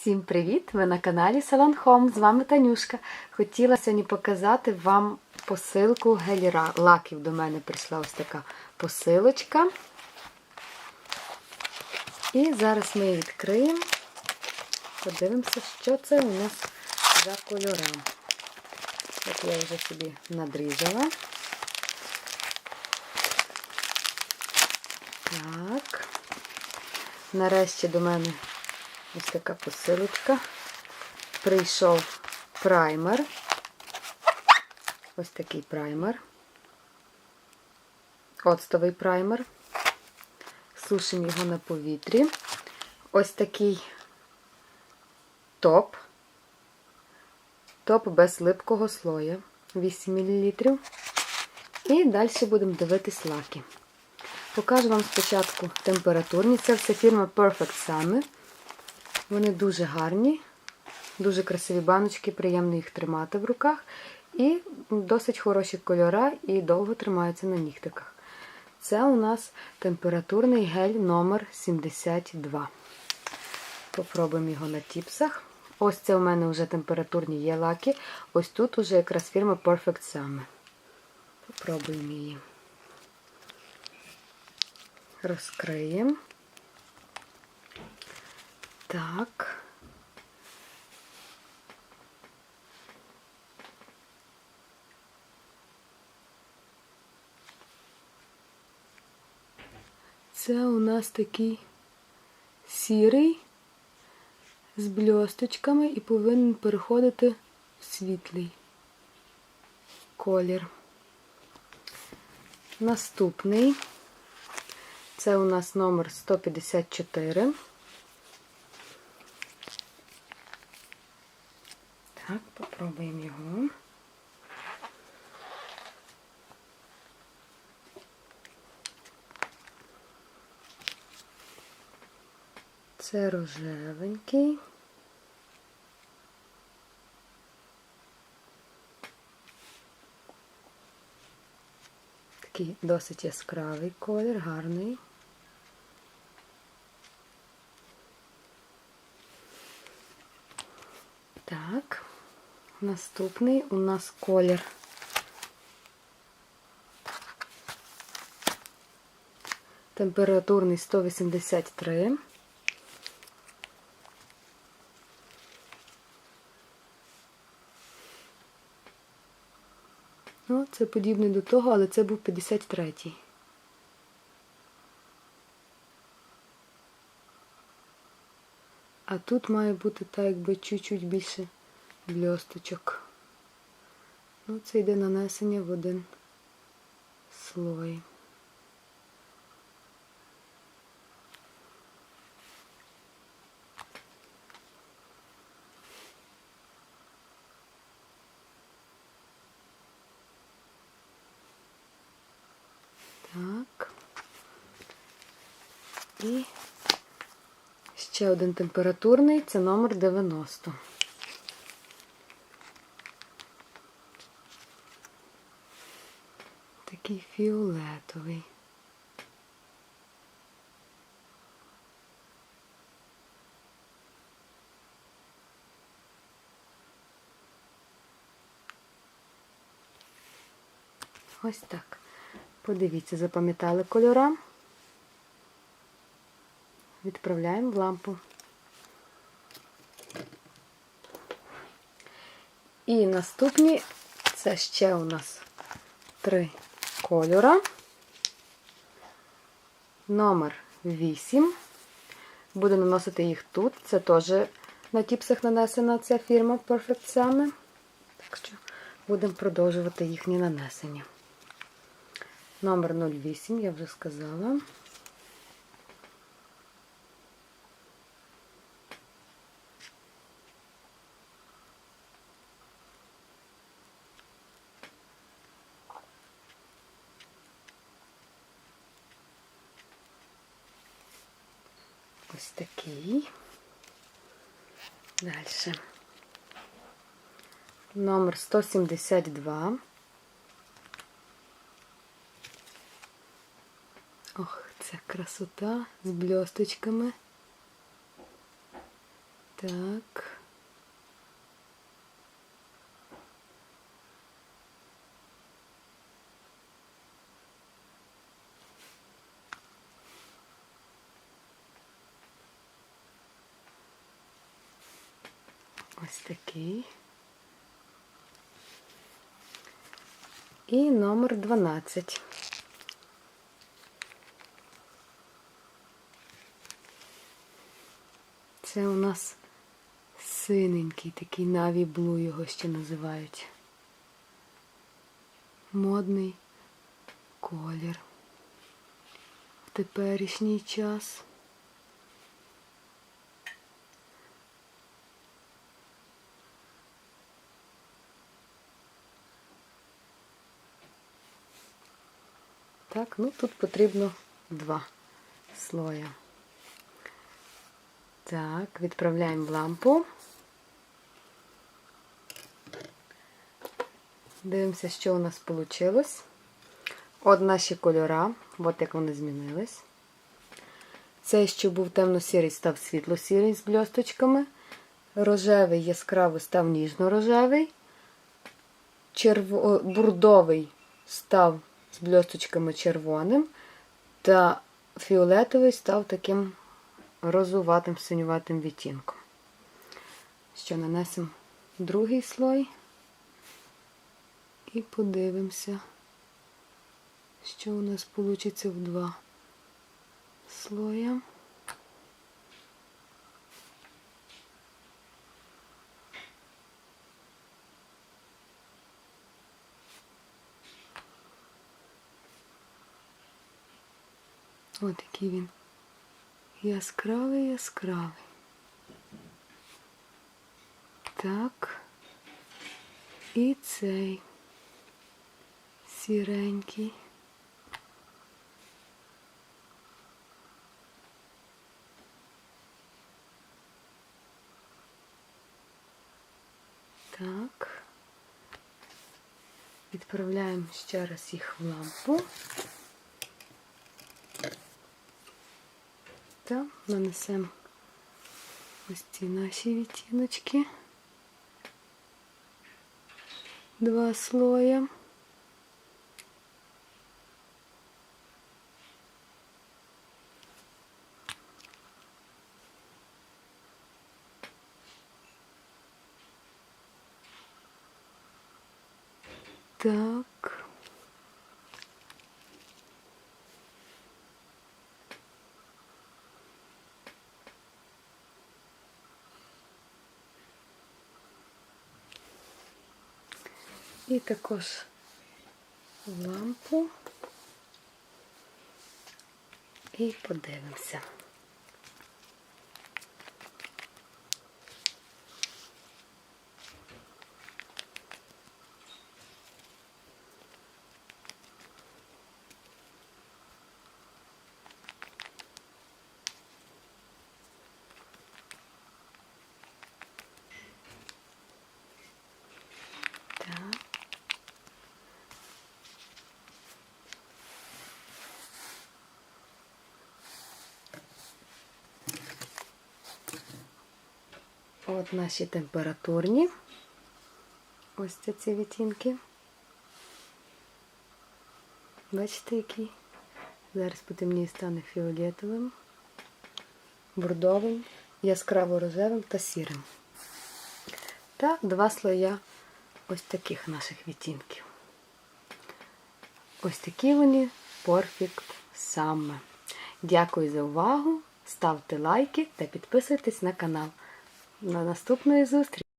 Всім привіт! Ви на каналі Salon Home. З вами Танюшка. Хотіла сьогодні показати вам посилку гелі лаків. До мене прийшла ось така посилочка. І зараз ми її відкриємо. Подивимося, що це у нас за кольора. От я вже собі надрізала. Так. Нарешті до мене ось така посилочка. Прийшов праймер. Ось такий праймер. Оцтовий праймер. Сушимо його на повітрі. Ось такий топ. Топ без липкого слоя. 8 мл. І далі будемо дивитись лаки. Покажу вам спочатку температурні. Це все фірма Perfect Summer. Вони дуже гарні, дуже красиві баночки, приємно їх тримати в руках. І досить хороші кольора і довго тримаються на нігтиках. Це у нас температурний гель номер 72 Попробуємо його на тіпсах. Ось це у мене вже температурні є лаки. Ось тут уже якраз фірма Perfect Summer. Попробуємо її. Розкриємо. Так. Це у нас такий сірий з бльосточками і повинен переходити в світлий колір. Наступний це у нас номер 154. Так, попробуємо його. Це рожевенький. Такий досить яскравий колір, гарний. Так, наступний у нас колір. Температурний 183. Ну, це подібне до того, але це був 53-й. А тут має бути так, якби чуть-чуть більше бльосточок. Ну, це йде нанесення в один слой. Так. І ще один температурний, це номер 90. Такий фіолетовий. Ось так. Подивіться, запам'ятали кольора. Відправляємо в лампу. І наступні це ще у нас три кольора. Номер 8. Буду наносити їх тут. Це теж на тіпсах нанесена ця фірма Perfect Summer. Так що будемо продовжувати їхнє нанесення. Номер 08, я вже сказала. Ось такий. Далі. Номер 172. Ох, це красота з бльосточками. Так. Ось такий. І номер 12. Це у нас синенький, такий Navy Blue його ще називають. Модний колір. В теперішній час. Так, ну тут потрібно два слоя. Так, відправляємо в лампу. Дивимося, що у нас вийшло. От наші кольора, от як вони змінились. Цей, що був темно-сірий, став світло-сірий з бльосточками. Рожевий яскравий став ніжно-рожевий. Черво... Бурдовий став з бльосточками червоним. Та фіолетовий став таким розуватим синюватим відтінком. Що нанесемо другий слой і подивимося, що у нас вийде в два слоя. Ось такий він яскравий, яскравий. Так. І цей сіренький. Так. Відправляємо ще раз їх в лампу. Та нанесемо ось ці наші відтіночки. Два слоя. Так. І також лампу і подивимося. Так. От наші температурні. Ось ці відтінки. Бачите, який? Зараз потемніє стане фіолетовим, бордовим, яскраво рожевим та сірим. Та два слоя ось таких наших відтінків. Ось такі вони Perfect Summer. Дякую за увагу. Ставте лайки та підписуйтесь на канал. До наступної зустрічі!